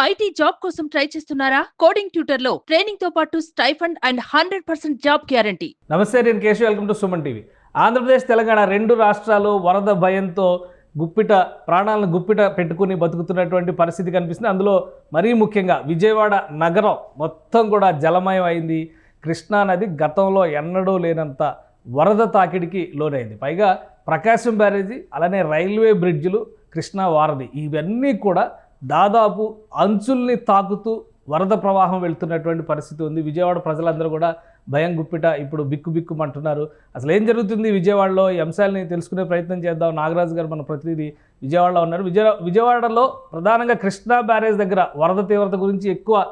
IT job కోసం try చేస్తున్నారా? Coding ట్యూటర్లో ట్రైనింగ్తో పాటు stipend and hundred percent job guarantee. నమస్తే నేను Keshav. Welcome to Suman TV. Andhra Pradesh Telangana రెండు రాష్ట్రాలు వరద భయంతో గుప్పిట ప్రాణాలను గుప్పిట పెట్టుకుని బతుకుతున్నటువంటి పరిస్థితి కనిపిస్తుంది. అందులో మరీ ముఖ్యంగా విజయవాడ నగరం మొత్తం కూడా జలమయం అయింది. కృష్ణా నది గతంలో ఎన్నడూ లేనంత వరద తాకిడికి లోనైంది. పైగా ప్రకాశం బ్యారేజీ అలానే రైల్వే బ్రిడ్జిలు కృష్ణా వారధి ఇవన్నీ కూడా దాదాపు అంచుల్ని తాకుతూ వరద ప్రవాహం వెళ్తున్నటువంటి పరిస్థితి ఉంది. విజయవాడ ప్రజలందరూ కూడా భయం గుప్పిట ఇప్పుడు బిక్కు బిక్కుమంటున్నారు. అసలు ఏం జరుగుతుంది విజయవాడలో? ఈ అంశాలని తెలుసుకునే ప్రయత్నం చేద్దాం. నాగరాజు గారు మన ప్రతినిధి విజయవాడలో ఉన్నారు. విజయ విజయవాడలో ప్రధానంగా కృష్ణా బ్యారేజ్ దగ్గర వరద తీవ్రత గురించి ఎక్కువ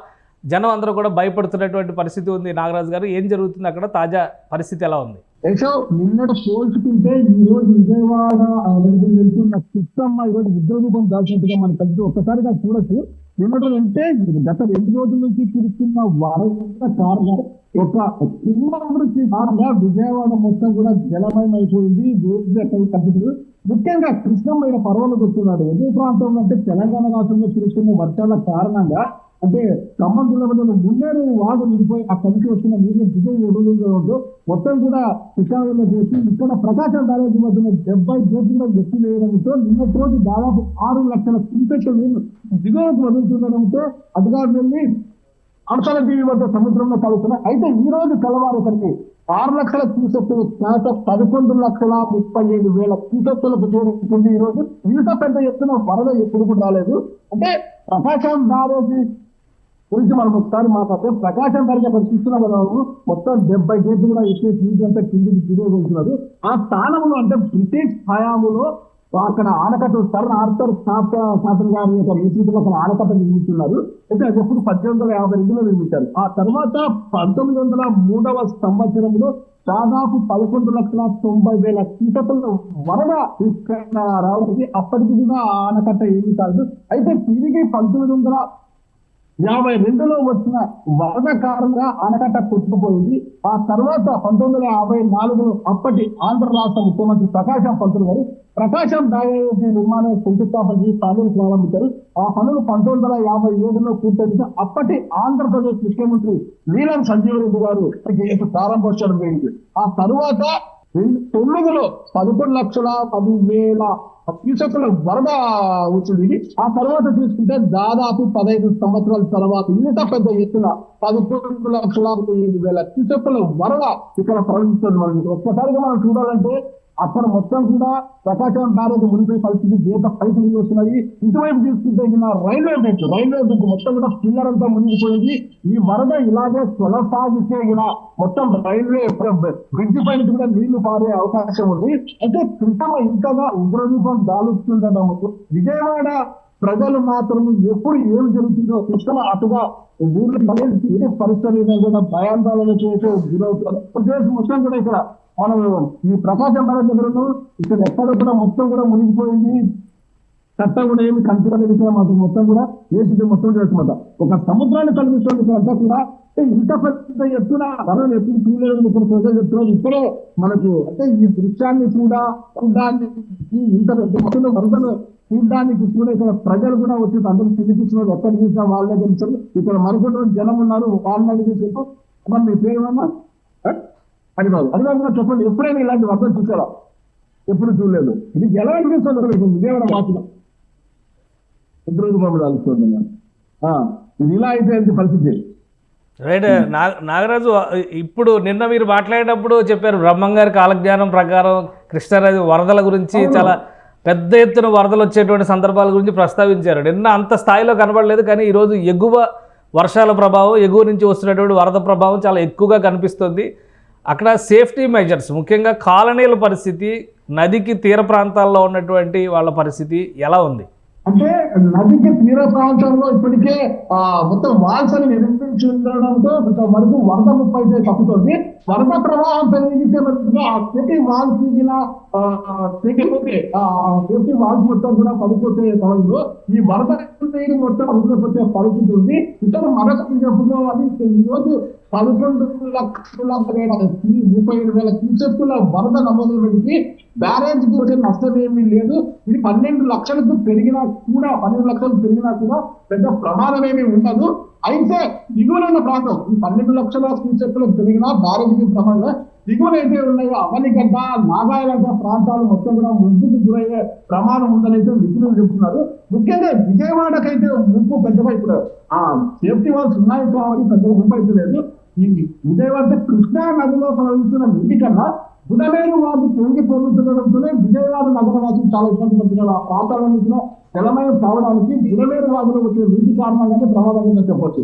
జనం అందరూ కూడా భయపడుతున్నటువంటి పరిస్థితి ఉంది. నాగరాజు గారు ఏం జరుగుతుంది అక్కడ? తాజా పరిస్థితి ఎలా ఉంది? యశో నిన్నటి పోల్చుకుంటే ఈ రోజు విజయవాడ ఆ, వెళ్తూ వెళ్తున్న చిత్తమ్మ ఈ రోజు ఉద్యోగం దాల్చినట్టుగా మనం కలిసి ఒక్కసారిగా చూడొచ్చు. నిన్నటి అంటే గత రెండు రోజుల నుంచి తిరుగుతున్న వరద కారణం ఒక కుంభవృష్టి కారణంగా విజయవాడ మొత్తం కూడా జలమయం అయిపోయింది. తగ్గుతుంది ముఖ్యంగా కృష్ణమైన పర్వాలకు వస్తున్నాడు. ఎదే ప్రాంతంలో అంటే తెలంగాణ రాష్ట్రంలో కురుస్తున్న వర్షాల కారణంగా అంటే ఖమ్మం జిల్లా మున్నేరు వాగు నిండిపోయి ఆ కమిటీ వచ్చిన నీళ్ళు దిగువ ఒడుగులో మొత్తం కూడా విశాఖలో చేసి ఇక్కడ ప్రకాశం బ్యారేజీ వద్ద డెబ్బై కోట్ల వ్యక్తి వేయడంతో నిన్న రోజు దాదాపు ఆరు లక్షల క్యూసెక్ల నీళ్ళు దిగువకు వదులుతుండడంతో అధికారులు వెళ్ళి అంశాల టీవీ వద్ద సముద్రంలో కలుగుతున్నాయి అయితే ఈ రోజు తెల్లవారేసరికి ఆరు లక్షల క్యూసెక్కులు శాత పదకొండు లక్షల ముప్పై ఏడు వేల క్యూసెక్కులకు చేరుకుంది. ఈ రోజు ఇంత పెద్ద ఎత్తున వరద ఎప్పుడు కూడా రాలేదు. అంటే ప్రకాశం బ్యారేజీ గురించి మనం ఒకసారి మాట్లాడితే ప్రకాశం గారికి అక్కడ చూస్తున్న మొత్తం డెబ్బై గేట్లు కూడా ఎక్కువ నీటి అంతా కిందికి తిరిగి ఆ స్థానంలో అంటే బ్రిటిష్ హయాములో అక్కడ ఆనకట్ట సర్ ఆర్థర్ శాసన గారి యొక్క నేతృత్వంలో అక్కడ ఆనకట్ట నిర్మిస్తున్నారు. అయితే అది ఎప్పుడు పద్దెనిమిది వందల యాభై రెండులో నిర్మించారు. ఆ తర్వాత పంతొమ్మిది వందల మూడవ సంవత్సరంలో దాదాపు పదకొండు లక్షల తొంభై వేల క్యూసెక్ల వరద ఇక్కడ రావడానికి అప్పటికి కూడా ఆ ఆనకట్ట ఏమి కాదు. అయితే తిరిగి పంతొమ్మిది వందల యాభై రెండులో వచ్చిన వరద కారణంగా ఆనకట్ట కొట్టుకుపోయింది ఆ తర్వాత పంతొమ్మిది వందల యాభై నాలుగులో అప్పటి ఆంధ్ర రాష్ట్ర ముఖ్యమంత్రి ప్రకాశం పంతులు గారు ప్రకాశం బ్యారేజీ నిర్మాణం శంకుస్థాపన చేసి పనులు ప్రారంభించారు. ఆ పనులు పంతొమ్మిది వందల యాభై ఏడులో పూర్తయింది అప్పటి ఆంధ్రప్రదేశ్ ముఖ్యమంత్రి నీలం సంజీవ్ రెడ్డి గారు ప్రారంభోత్సవం జరిగింది. ఆ తరువాత తొమ్మిదిలో పదకొండు లక్షల పది వేల క్యూసెక్ల వరద వచ్చింది. ఆ తర్వాత తీసుకుంటే దాదాపు పదహైదు సంవత్సరాల తర్వాత ఇంత పెద్ద ఎత్తున పదకొండు లక్షల ఎనిమిది వేల క్యూసెక్ల వరద ఇక్కడ ప్రవహిస్తుంది. మనం ఒక్కసారిగా మనం చూడాలంటే అక్కడ మొత్తం కూడా ప్రకాశం బ్యారేజ్ మునిపోయే పరిస్థితి గీత పైకి నీళ్ళు వస్తున్నాయి. ఇటువైపు చూసుకుంటే ఇక రైల్వే బ్రిడ్జ్ రైల్వే బ్రిడ్జ్ మొత్తం కూడా పిల్లర్ అంతా మునిగిపోయింది. ఈ వరద ఇలాగే కొనసాగితే ఇలా మొత్తం రైల్వే బ్రిడ్జ్ పైన కూడా నీళ్ళు పారే అవకాశం ఉంది. అంటే కృష్ణ ఇంకా ఉగ్రరూపం దాలుస్తుందన్నమాట విజయవాడ ప్రజలు మాత్రం ఎప్పుడు ఏం జరుగుతుందో కృష్ణ అటుగా ఊర్లో ఏ పరిస్థితి కూడా భయాందోళన చేసే గురవుతారు ప్రదేశం మొత్తం కూడా ఇక్కడ. మనం ఈ ప్రకాశం బ్యారేజ్ దగ్గర ఇక్కడ ఎక్కడ కూడా మొత్తం కూడా మునిగిపోయింది. చట్టం కూడా ఏమి కనిపించలేదు విషయం మాకు మొత్తం కూడా ఏసీ మొత్తం చేస్తున్నమాట. ఒక సముద్రాన్ని కల్పిస్తుంది ఇక్కడ అంతా కూడా ఇంత పెద్ద ఎత్తున మనం ఎప్పుడు చూడలేదు ముప్పై ప్రజలు చెప్తున్నారు ఇప్పుడే మనకు అంటే ఈ దృశ్యాన్ని కూడా చూడడానికి ఇంత పెద్ద మొత్తంలో వరదలు చూడడానికి కూడా ఇక్కడ ప్రజలు కూడా వచ్చి అందరూ పిలిపించినారు ఎక్కడ చూసినా వాళ్ళే తెలుసు ఇక్కడ మరికొంత జనం ఉన్నారు వాళ్ళని అడిగి చెప్పు. అమ్మ మీ పేరు? అది కాదు. అది కాకుండా చెప్పండి ఎప్పుడైనా ఇలాంటి వరదలు చూసారా? ఎప్పుడు చూడలేదు. ఇది ఎలా అనిపిస్తుంది విజయవాడ వాసులు రుద్రరూపంలో అలుస్తుంది ఇది ఇలా అయితే పరిస్థితి? రైట్ నాగరాజు ఇప్పుడు నిన్న మీరు మాట్లాడేటప్పుడు చెప్పారు బ్రహ్మంగారి కాలజ్ఞానం ప్రకారం కృష్ణానది వరదల గురించి చాలా పెద్ద ఎత్తున వరదలు వచ్చేటువంటి సందర్భాల గురించి ప్రస్తావించారు. నిన్న అంత స్థాయిలో కనబడలేదు కానీ ఈరోజు ఎగువ వర్షాల ప్రభావం ఎగువ నుంచి వస్తున్నటువంటి వరద ప్రభావం చాలా ఎక్కువగా కనిపిస్తుంది. అక్కడ సేఫ్టీ మెజర్స్ ముఖ్యంగా కాలనీల పరిస్థితి నదికి తీర ప్రాంతాల్లో ఉన్నటువంటి వాళ్ళ పరిస్థితి ఎలా ఉంది? అంటే నదికి తీర ప్రాంతంలో ఇప్పటికే ఆ మొత్తం వాల్సని నిర్మించడంతో నిర్మించి కొంత వరకు వరద ముప్పై తప్పుతుంది. వరద ప్రవాహం పెరిగితే మటుకు ఆ సిటీ వాల్స్ దిగిన తెగిపోతే ఆ సేఫ్టీ వాల్స్ మొత్తం కూడా పడిపోతే సమయంలో ఈ వరద నీరు మొత్తం పడిపోతే పరిస్థితి ఉంది. ఇక్కడ మరొక చెప్పుకోవాలి ఈరోజు రోజు పదకొండు లక్షల ముప్పై ఏడు వేల క్యూసెక్కుల వరద నమోదు పెట్టి బ్యారేజ్ వచ్చే నష్టం ఏమీ లేదు. ఇది పన్నెండు లక్షలకు పెరిగినా కూడా పన్నెండు లక్షలు పెరిగినా కూడా పెద్ద ప్రమాదం ఏమీ ఉండదు. అయితే దిగువన ప్రాంతం ఈ పన్నెండు లక్షల క్యూసెక్కులు పెరిగినా బ్యారేజ్కి ప్రమాదం దిగువన అయితే ఉన్నాయో. అవనిగడ్డ నాగాయగడ్డ ప్రాంతాలు మొత్తం కూడా ముందుకు గురయ్యే ప్రమాదం ఉందని అయితే నిపుణులు చెప్తున్నారు ముఖ్యంగా విజయవాడకైతే ముప్పు పెద్దవైపు ఇప్పుడు ఆ సేఫ్టీ వాల్స్ ఉన్నాయి కాబట్టి పెద్ద ముప్పు అయితే లేదు విజయవాడ కృష్ణా నదిలో ప్రవహిస్తున్న నీటి కన్నా బుడమేరు వాటి పొంగి పొందుతుండడంతోనే విజయవాడ నగరవాసులు చాలా ఇబ్బంది పడుతున్నారు. ఆ ప్రాంతాల నుంచి తెలంగాణ రావడానికి బుడమేరు వాదులు వచ్చిన నీటి కారణంగానే ప్రమాదంగా చెప్పొచ్చు.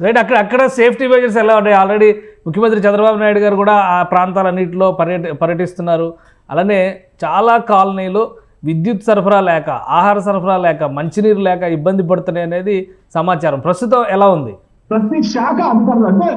రైట్ అక్కడ అక్కడ సేఫ్టీ మెజర్స్ ఎలా ఉన్నాయి? ఆల్రెడీ ముఖ్యమంత్రి చంద్రబాబు నాయుడు గారు కూడా ఆ ప్రాంతాలన్నింటిలో పర్యట పర్యటిస్తున్నారు. అలానే చాలా కాలనీలు విద్యుత్ సరఫరా లేక ఆహార సరఫరా లేక మంచినీరు లేక ఇబ్బంది పడుతున్నాయి అనేది సమాచారం. ప్రస్తుతం ఎలా ఉంది? ప్రతి శాఖ అధికారులు అంటే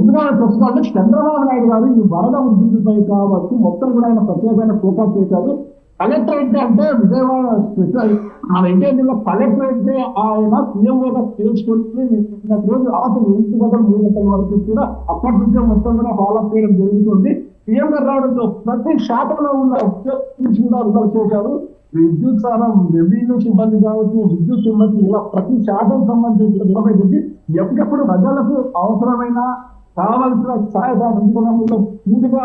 ఎందుకంటే ప్రస్తుతం చంద్రబాబు నాయుడు గారు ఈ వరద ఉద్యోగిపై కాబట్టి మొత్తం కూడా ఆయన ప్రత్యేకమైన ఫోకస్ చేశారు. కలెక్టరేట్ అంటే విజయవాడ స్పెషల్ మన ఇండియా జిల్లా కలెక్టరేట్ ఆయన సీఎంఓగా చేసుకుంటే నిన్న రోజు ఆఫర్ ఇంటి దగ్గర మూడు గంటల వరకు కూడా అప్పటి నుంచే మొత్తం కూడా ఫాలో చేయడం జరుగుతుంది. సీఎం గారు రావడంతో ప్రతి శాఖలో ఉన్న కూడా రిజర్వ్ చేశారు. విద్యుత్ సారం రెవెన్యూ సిబ్బంది కావచ్చు విద్యుత్ సిబ్బంది ఇలా ప్రతి శాఖకు సంబంధించిన నిర్వహించి ఎప్పటికప్పుడు ప్రజలకు అవసరమైన కావాల్సిన సహాయ సహకారంలో పూర్తిగా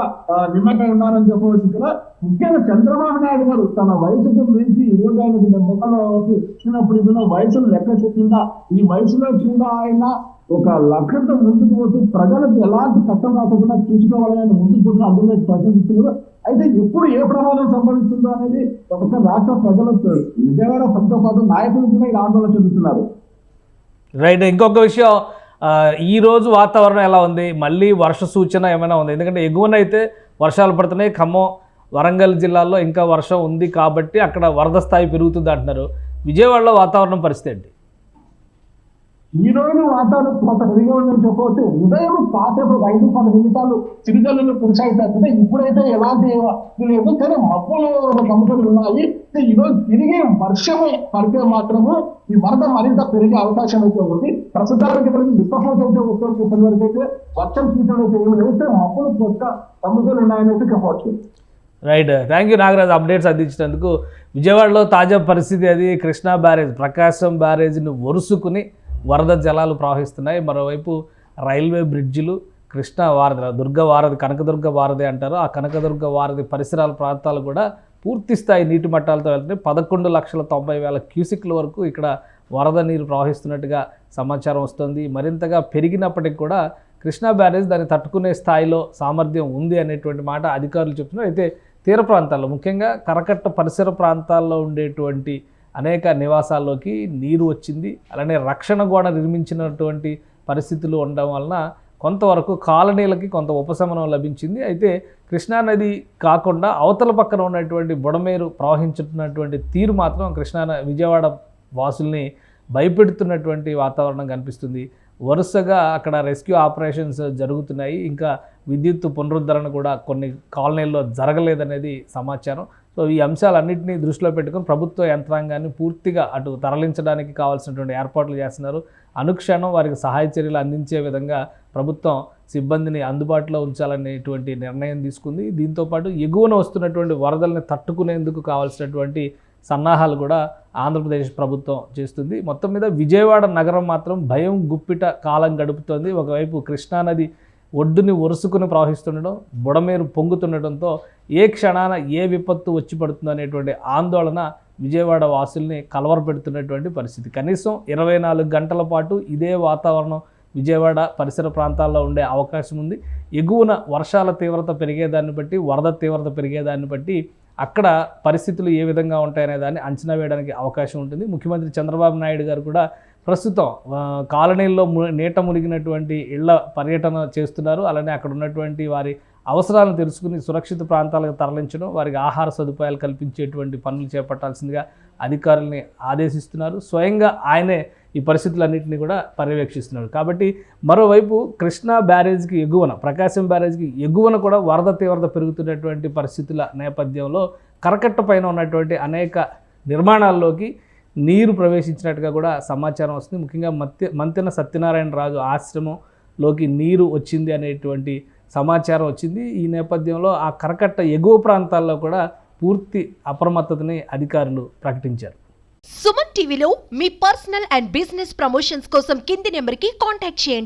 నిమ్మకాయ ఉన్నారని చెప్పవచ్చు ఇక్కడ. ముఖ్యంగా చంద్రబాబు నాయుడు గారు తన వయసుకు మించి ఇరవై ఐదు డెబ్బైలో వచ్చినప్పుడు ఇదిలో వయసును లెక్క చెప్పిందా ఈ వయసులో కూడా ఆయన ఒక లక్ష్యంతో ముందుకు పోతూ ప్రజలకు ఎలాంటి కష్టం రాకుండా చూసుకోవాలని ఆయన ముందుకు పోతూ అందులో ప్రశ్నిస్తున్నారు అయితే ఎప్పుడు ఏ ప్రమాదం సంభవిస్తుందో అనేది ఒకసారి రాష్ట్ర ప్రజలకు విజయవాడ ప్రజలతో పాటు నాయకులు కూడా ఇలా ఆందోళన చెందుతున్నారు. రైట్ ఇంకొక విషయం ఈ రోజు వాతావరణం ఎలా ఉంది? మళ్ళీ వర్ష సూచన ఏమైనా ఉంది? ఎందుకంటే ఎగువన అయితే వర్షాలు పడుతున్నాయి. ఖమ్మం వరంగల్ జిల్లాలో ఇంకా వర్షం ఉంది కాబట్టి అక్కడ వరద స్థాయి పెరుగుతుంది అంటున్నారు. విజయవాడలో వాతావరణం పరిస్థితి ఏంటి? ఈ రోజు వాతావరణం కొంత పెరిగి ఉందని చెప్పవచ్చు. ఉదయం పాటకు ఐదు పది నిమిషాలు చిరుజల్లు కొనసాగుతుంటే ఇప్పుడైతే ఎలాంటి ఇది లేదు మబ్బులు కమ్ముకొని ఉన్నాయి. ఈ రోజు తిరిగి వర్షమే పడితే మాత్రము ఈ వరద మరింత పెరిగే అవకాశం అయితే ఉంది. ప్రస్తుతానికి ఇప్పటికి విశ్వాసం అయితే వస్తుంది ఇప్పటి వరకు అయితే వర్షం సూచనలు అయితే ఏమి లేవు. మబ్బులు కొత్త కమ్ముకొని ఉన్నాయని చెప్పవచ్చు. Right. Thank you Nagaraj updates అందించినందుకు. విజయవాడలో తాజా పరిస్థితి అది. కృష్ణా బ్యారేజ్ ప్రకాశం బ్యారేజ్ని ఒరుసుకుని వరద జలాలు ప్రవహిస్తున్నాయి. మరోవైపు రైల్వే బ్రిడ్జిలు కృష్ణా వారధి దుర్గ వారధి కనకదుర్గ వారధి అంటారు. ఆ కనకదుర్గ వారధి పరిసరాల ప్రాంతాలు కూడా పూర్తి స్థాయి నీటి మట్టాలతో వెళ్తున్నాయి. పదకొండు లక్షల తొంభై వేల క్యూసిక్ల వరకు ఇక్కడ వరద నీరు ప్రవహిస్తున్నట్టుగా సమాచారం వస్తుంది. మరింతగా పెరిగినప్పటికి కూడా కృష్ణా బ్యారేజ్ దాన్ని తట్టుకునే స్థాయిలో సామర్థ్యం ఉంది అనేటువంటి మాట అధికారులు చెప్తున్నారు. అయితే తీర ప్రాంతాల్లో ముఖ్యంగా కరకట్ట పరిసర ప్రాంతాల్లో ఉండేటువంటి అనేక నివాసాల్లోకి నీరు వచ్చింది. అలానే రక్షణ గోడ నిర్మించినటువంటి పరిస్థితులు ఉండడం వలన కొంతవరకు కాలనీలకి కొంత ఉపశమనం లభించింది. అయితే కృష్ణానది కాకుండా అవతల పక్కన ఉన్నటువంటి బుడమేరు ప్రవహించుతున్నటువంటి తీరు మాత్రం కృష్ణా విజయవాడ వాసుల్ని భయపెడుతున్నటువంటి వాతావరణం కనిపిస్తుంది. వరుసగా అక్కడ రెస్క్యూ ఆపరేషన్స్ జరుగుతున్నాయి. ఇంకా విద్యుత్ పునరుద్ధరణ కూడా కొన్ని కాలనీల్లో జరగలేదనేది సమాచారం. సో ఈ అంశాలన్నింటినీ దృష్టిలో పెట్టుకొని ప్రభుత్వ యంత్రాంగాన్ని పూర్తిగా అటు తరలించడానికి కావాల్సినటువంటి ఏర్పాట్లు చేస్తున్నారు. అనుక్షణం వారికి సహాయ చర్యలు అందించే విధంగా ప్రభుత్వం సిబ్బందిని అందుబాటులో ఉంచాలనేటువంటి నిర్ణయం తీసుకుంది. దీంతోపాటు ఎగువన వస్తున్నటువంటి వరదల్ని తట్టుకునేందుకు కావాల్సినటువంటి సన్నాహాలు కూడా ఆంధ్రప్రదేశ్ ప్రభుత్వం చేస్తుంది. మొత్తం మీద విజయవాడ నగరం మాత్రం భయం గుప్పిట కాలం గడుపుతోంది. ఒకవైపు కృష్ణానది ఒడ్డుని ఒరుసుకుని ప్రవహిస్తుండడం బుడమేరు పొంగుతుండటంతో ఏ క్షణాన ఏ విపత్తు వచ్చి పడుతుందో అనేటువంటి ఆందోళన విజయవాడ వాసుల్ని కలవరపెడుతున్నటువంటి పరిస్థితి. కనీసం ఇరవై నాలుగు గంటల పాటు ఇదే వాతావరణం విజయవాడ పరిసర ప్రాంతాల్లో ఉండే అవకాశం ఉంది. ఎగువన వర్షాల తీవ్రత పెరిగేదాన్ని బట్టి వరద తీవ్రత పెరిగేదాన్ని బట్టి అక్కడ పరిస్థితులు ఏ విధంగా ఉంటాయనే దాన్ని అంచనా వేయడానికి అవకాశం ఉంటుంది. ముఖ్యమంత్రి చంద్రబాబు నాయుడు గారు కూడా ప్రస్తుతం కాలనీల్లో ము- నీట మునిగినటువంటి ఇళ్ళ పర్యటన చేస్తున్నారు. అలానే అక్కడ ఉన్నటువంటి వారి అవసరాలను తెలుసుకుని సురక్షిత ప్రాంతాలకు తరలించడం వారికి ఆహార సదుపాయాలు కల్పించేటువంటి పనులు చేపట్టాల్సిందిగా అధికారుల్ని ఆదేశిస్తున్నారు. స్వయంగా ఆయనే ఈ పరిస్థితులన్నింటినీ కూడా పర్యవేక్షిస్తున్నాడు కాబట్టి మరోవైపు కృష్ణా బ్యారేజ్కి ఎగువన ప్రకాశం బ్యారేజ్కి ఎగువన కూడా వరద తీవ్రత పెరుగుతున్నటువంటి పరిస్థితుల నేపథ్యంలో కరకట్ట పైన ఉన్నటువంటి అనేక నిర్మాణాల్లోకి నీరు ప్రవేశించినట్టుగా కూడా సమాచారం వస్తుంది. ముఖ్యంగా మత్య మంతెన సత్యనారాయణ రాజు ఆశ్రమంలోకి నీరు వచ్చింది అనేటువంటి సమాచారం వచ్చింది. ఈ నేపథ్యంలో ఆ కరకట్ట ఎగువ ప్రాంతాల్లో కూడా పూర్తి అప్రమత్తతని అధికారులు ప్రకటించారు. సుమన్ టీవీలో మీ పర్సనల్ అండ్ బిజినెస్ ప్రమోషన్స్ కోసం కింది నెంబర్కి కాంటాక్ట్ చేయండి.